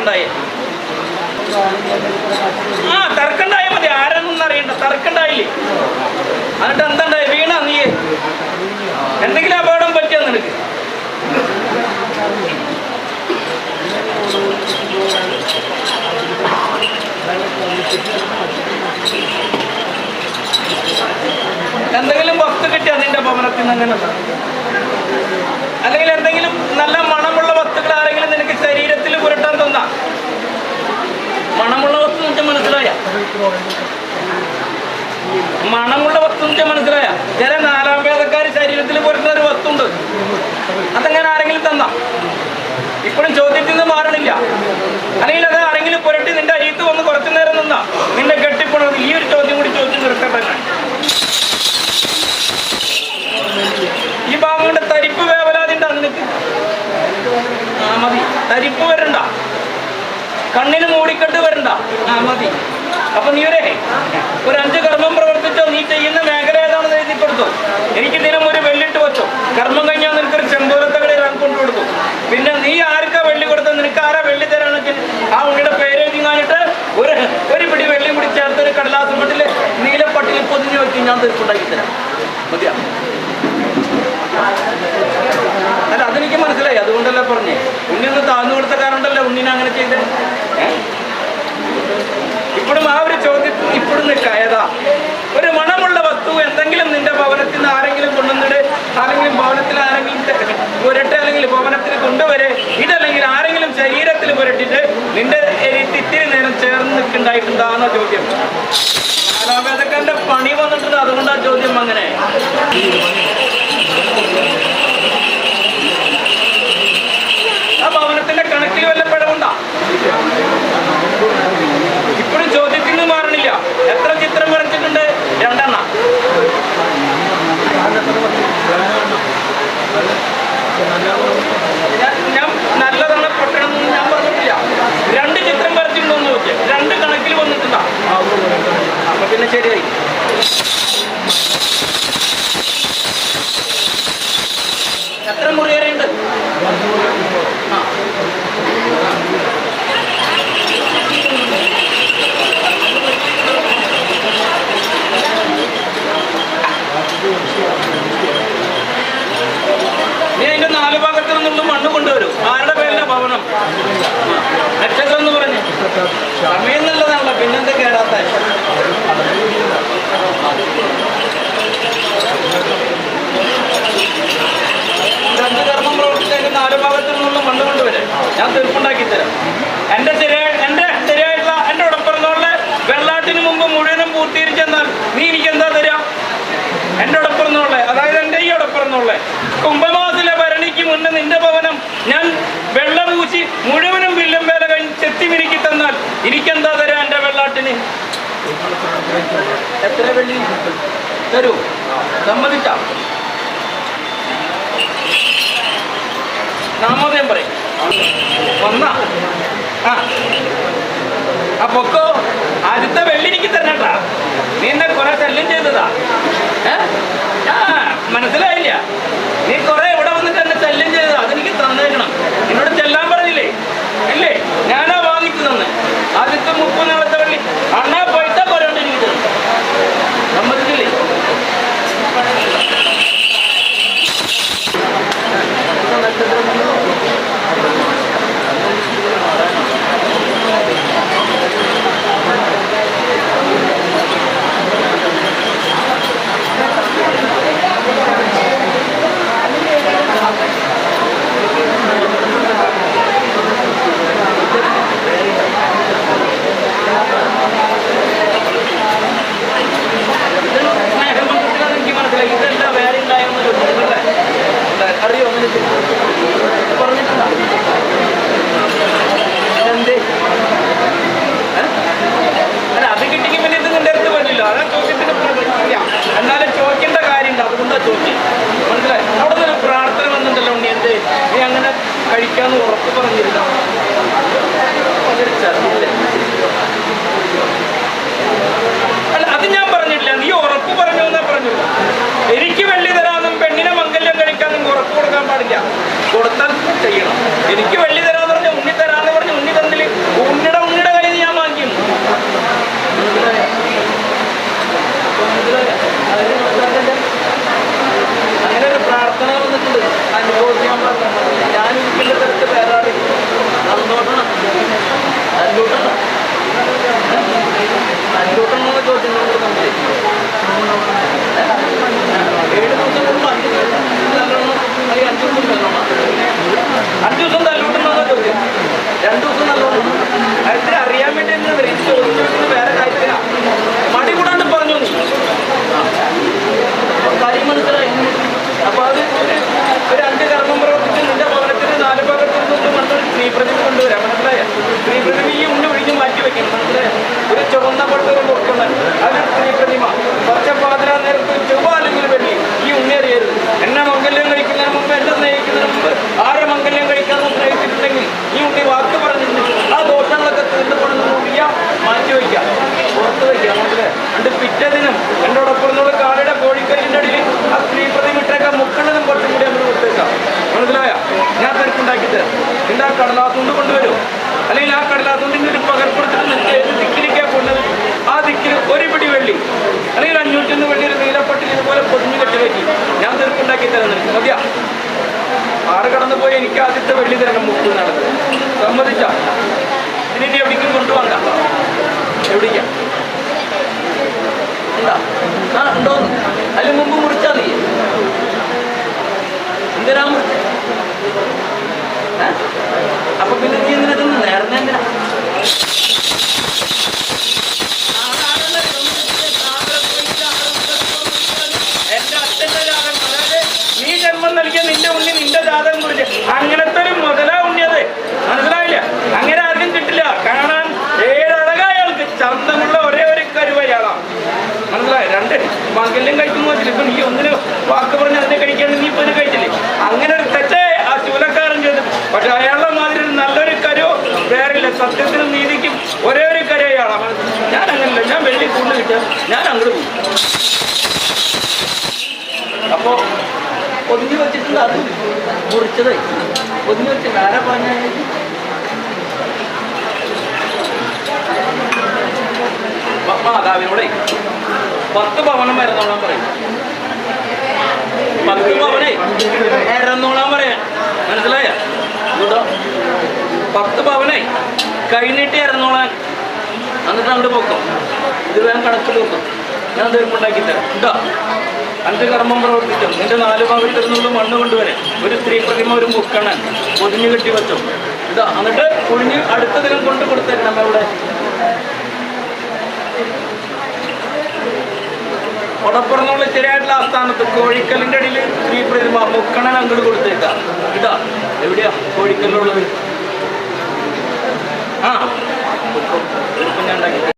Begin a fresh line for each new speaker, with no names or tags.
തർക്കണ്ടായേ ആ തർക്കണ്ടായ മതി. ആരാന്നൊന്നും അറിയണ്ട. തർക്കണ്ടായില്ലേ എന്നിട്ട് എന്താണ്ടായി? വീണ നീ? എന്തെങ്കിലും അപകടം പറ്റിയോ നിനക്ക്? എന്തെങ്കിലും വസ്തു കിട്ടിയ നിന്റെ ഭവനത്തിൽ നിന്ന്? അല്ലെങ്കിൽ എന്തെങ്കിലും നല്ല മണമുള്ള വസ്തുക്കൾ ആരെങ്കിലും നിനക്ക് ശരീരത്തിൽ പുരട്ടാൻ തന്നാ മണമുള്ള വസ്തു എന്ന് വെച്ചാൽ മനസ്സിലായ മണമുള്ള വസ്തു എന്ന് വെച്ചാൽ മനസ്സിലായ ചില നാലാം വേദക്കാർ ശരീരത്തിൽ പുരട്ടുന്ന ഒരു വസ്തു ഉണ്ട് അതെങ്ങനെ ആരെങ്കിലും തന്നാ ഇപ്പോഴും ചോദ്യത്തിൽ നിന്ന് മാറണില്ല. അല്ലെങ്കിൽ അത് ആരെങ്കിലും പുരട്ടി നിന്റെ അരിയത്ത് വന്ന് കുറച്ചു നേരം നിന്നാ. നിന്റെ കെട്ടിപ്പണത് ഈ ഒരു ചോദ്യം കൂടി ചോദിച്ചു നിർത്തട്ടെ ഈ ഭാഗങ്ങളുടെ തരിപ്പ് വേവലാതിന്റെ നിനക്ക്? ആ മതി. തരിപ്പ് വരണ്ട. കണ്ണിന് മൂടിക്കെട്ട് വരണ്ട. ആ മതി. അപ്പൊ നീ ഒരേ ഒരു അഞ്ച് കർമ്മം പ്രവർത്തിച്ചോ? നീ ചെയ്യുന്ന മേഖല ഏതാണെന്ന് എഴുതി എനിക്ക് ദിനം ഒരു വെള്ളിട്ട് വെച്ചോ. കർമ്മം കഴിഞ്ഞാൽ നിനക്കൊരു ചെമ്പോലത്തകടെ ഞാൻ കൊണ്ടുകൊടുത്തു പിന്നെ നീ ആർക്കാ വെള്ളി കൊടുത്ത നിനക്ക് ആരാ വെള്ളി തരാണെങ്കിൽ ആ ഉണ്ണിയുടെ പേര് എഴുതി കാണിട്ട് ഒരു ഒരു പിടി വെള്ളിയും കൂടി ചേർത്ത് ഒരു കടലാസം വീട്ടിൽ നീലപ്പട്ടിൽ പൊതിഞ്ഞു വെച്ച് ഞാൻ തീർപ്പുണ്ടാക്കി തരാം. മതിയാ. അല്ല അതെനിക്ക് മനസ്സിലായി. അതുകൊണ്ടല്ലേ പറഞ്ഞേ. ഉണ്ണി ഒന്ന് താഴ്ന്നു കൊടുത്ത കാരണമല്ലേ ഉണ്ണിനെ അങ്ങനെ ചെയ്തേ? ഇപ്പോഴും ആ ഒരു ചോദ്യത്തിൽ ഇപ്പോഴും നിൽക്കായതാ ഒരു മണമുള്ള വസ്തു എന്തെങ്കിലും നിന്റെ ഭവനത്തിൽ നിന്ന് ആരെങ്കിലും കൊണ്ടുവന്നിട്ട് ആരെങ്കിലും ഭവനത്തിൽ ആരെങ്കിലും പുരട്ട് അല്ലെങ്കിൽ ഭവനത്തിൽ കൊണ്ടുവരെ ഇതല്ലെങ്കിൽ ആരെങ്കിലും ശരീരത്തിൽ പുരട്ടിട്ട് നിന്റെ ഇത്തിരി നേരം ചേർന്ന് നിൽക്കുണ്ടായിട്ടുണ്ടാകുന്ന ചോദ്യം. നാലാമേതക്കാരന്റെ പണി വന്നിട്ടുണ്ട് ആ ചോദ്യം അങ്ങനെ. ആ ഭവനത്തിന്റെ കണക്കിൽ വല്ല പിഴവുണ്ടാ ഇപ്പോഴും ചോദ്യത്തിൽ നിന്ന് മാറണില്ല എത്ര ചിത്രം വരച്ചിട്ടുണ്ട് രണ്ടെണ്ണം ഞാൻ ഞാൻ നല്ലതാണ് പൊട്ടണമെന്ന് ഞാൻ പറഞ്ഞിട്ടില്ല രണ്ട് ചിത്രം വരച്ചിട്ടുണ്ടോന്ന് ചോദിച്ചു രണ്ട് കണക്കിൽ വന്നിട്ടുണ്ടാ അപ്പൊ പിന്നെ ശരിയായി എത്ര മുറി വരെയുണ്ട് ആ നീ അതിന്റെ നാല് ഭാഗത്തു നിന്നുള്ള മണ്ണ് കൊണ്ടുവരും ആരുടെ പേരിലെ ഭവനം നക്ഷത്രം എന്ന് പറഞ്ഞു സമയം നല്ലതാണല്ലോ പിന്നെന്താ കേടാത്ത കർമ്മം പ്രവർത്തിച്ചതിന്റെ നാല് ഭാഗത്തു മണ്ണ് കൊണ്ടുവരെ. ഞാൻ തീർപ്പുണ്ടാക്കി തരാം. എന്റെ എന്റെ ശരിയായിട്ടുള്ള എന്റെ ഉടപ്പിറന്നോളിലെ വെള്ളാട്ടിന് മുമ്പ് മുഴുവനും പൂർത്തീകരിച്ചെന്നാൽ നീ എനിക്ക് എന്താ തരാം? എന്റെ ഉടപ്പിറന്നോളെ അതായത് എന്റെ ഈ ഉടപ്പിറന്നോളെ കുംഭമാസിലെ ഭരണിക്ക് മുന്നേ നിന്റെ ഭവനം ഞാൻ വെള്ളം പൂശി മുഴുവനും വില്ലും വേല കഴിഞ്ഞ് ചെത്തി മിനുക്കി തന്നാൽ എനിക്കെന്താ തരാം എന്റെ വെള്ളാട്ടിന്? എത്ര വെള്ളി? തരൂ. സമ്മതിച്ച നാമോദയം പറയും. വന്ന. ആ. പൊക്കോ. ആദ്യത്തെ വെള്ളി എനിക്ക് തരണട്ടാ. നീ എന്നെ കുറെ ശല്യം ചെയ്തതാ. നിന്റെ ആ കൊണ്ടുവരും. അല്ലെങ്കിൽ ആ കടലാസുകൊണ്ടിന്റെ ഒരു പകർപ്പെടുത്തിട്ട് ഏത് ദിക്കിലേക്കാ കൊണ്ടത് ആ ദിക്കിൽ ഒരു പിടി വെള്ളി. അല്ലെങ്കിൽ അഞ്ഞൂറ്റൊന്ന് വെള്ളി ഒരു നീലപ്പട്ടിൽ ഇതുപോലെ പൊതിഞ്ഞു കെട്ടി ഞാൻ തീർപ്പുണ്ടാക്കി തരാം നിനക്ക്. മതിയാ? ആറ് കടന്നു പോയി എനിക്ക് ആദ്യത്തെ വെള്ളി തരണം മുക്ക് നടന്നത്. സമ്മതിച്ച? ഇനി എവിടേക്കും കൊണ്ടുപോകണ്ട. എവിടേക്കാ? എന്താ? ആ ഉണ്ടോന്ന് അതിന് മുമ്പ് മുറിച്ചാ നീ. എന്തിനാ മുറിച്ച? അപ്പൊ പിന്നെ നീ എന്തിനാ തിന്ന് നേരത്തെ എന്തിനാ? നീ ജന്മം നൽകിയ നിന്റെ ഉണ്ണി നിന്റെ ജാതകം കുറിച്ച് അങ്ങനത്തെ ഒരു മുതലാ ഉണ്ണിയത്. മനസ്സിലായില്ല? അങ്ങനെ ആർക്കും കിട്ടില്ല. കാണാൻ ഏഴഴകായ ആൾക്ക് ചന്തമുള്ള ഒരേ ഒരു കരുവയാളാണ് മനസ്സിലായി? രണ്ട് മംഗല്യം കഴിക്കുന്നു. വെച്ചില്ല ഇപ്പൊ നീ ഒന്നിന് വാക്ക് പറഞ്ഞ് അതിനെ കഴിക്കാൻ നീ ഇപ്പൊ ഇത് കഴിച്ചില്ലേ അങ്ങനെ ഒരു തെറ്റേ ആ ചൂലക്കാരൻ ചെയ്തു പക്ഷെ അയാളുടെ മാതിരി ഒരു നല്ലൊരു കരു വേറില്ല സത്യത്തിനും നീതിക്കും ഒരേ ഒരു കരയാണ്. ഞാൻ അങ്ങനല്ല ഞാൻ വെള്ളി കൂടുതൽ കിട്ടിയാൽ ഞാൻ അങ്ങോട്ട് പോകും. അപ്പോ ഒതുങ്ങി വെച്ചിട്ടുണ്ട് അത് മുറിച്ചത് ഒതുങ്ങി വെച്ചിട്ടുണ്ട് ആരാ പറഞ്ഞ മാതാവിനോടെ പത്ത് ഭവനം വരുന്നോളാൻ പറയും. പത്ത് പവനെ ഇറന്നോളാൻ പറയാൻ. മനസ്സിലായ? പത്ത് പവനെ കൈനീട്ടി ഇറന്നോളാൻ എന്നിട്ട് അങ്ങോട്ട് പൊക്കും. ഇത് വേഗം കണക്കിൽ വെക്കും. ഞാൻ തീർപ്പുണ്ടാക്കി തരാം. ഇതാ. അഞ്ച് കർമ്മം പ്രവർത്തിക്കും നിന്റെ നാല് ഭാഗത്തിൽ നിന്നുള്ള മണ്ണ് കൊണ്ടുവരെ ഒരു സ്ത്രീ പ്രതിമ ഒരു മുക്കണൻ പൊതിഞ്ഞു കെട്ടി വെച്ചു. ഇതാ. എന്നിട്ട് കുഴിഞ്ഞ് അടുത്ത ദിനം കൊണ്ട് കൊടുത്തരണം അവിടെ കൊടപ്പുറന്നുള്ള ശരിയായിട്ടുള്ള ആസ്ഥാനത്ത് കോഴിക്കലിന്റെ അടിയിൽ സ്ത്രീ പ്രതിമ മുക്കണൻ അങ്ങോട്ട് കൊടുത്തേക്കാം. ഇതാ. എവിടെയാ? കോഴിക്കലിലുള്ളത് ആ ഇപ്പം ഞാൻ ഉണ്ടാക്കി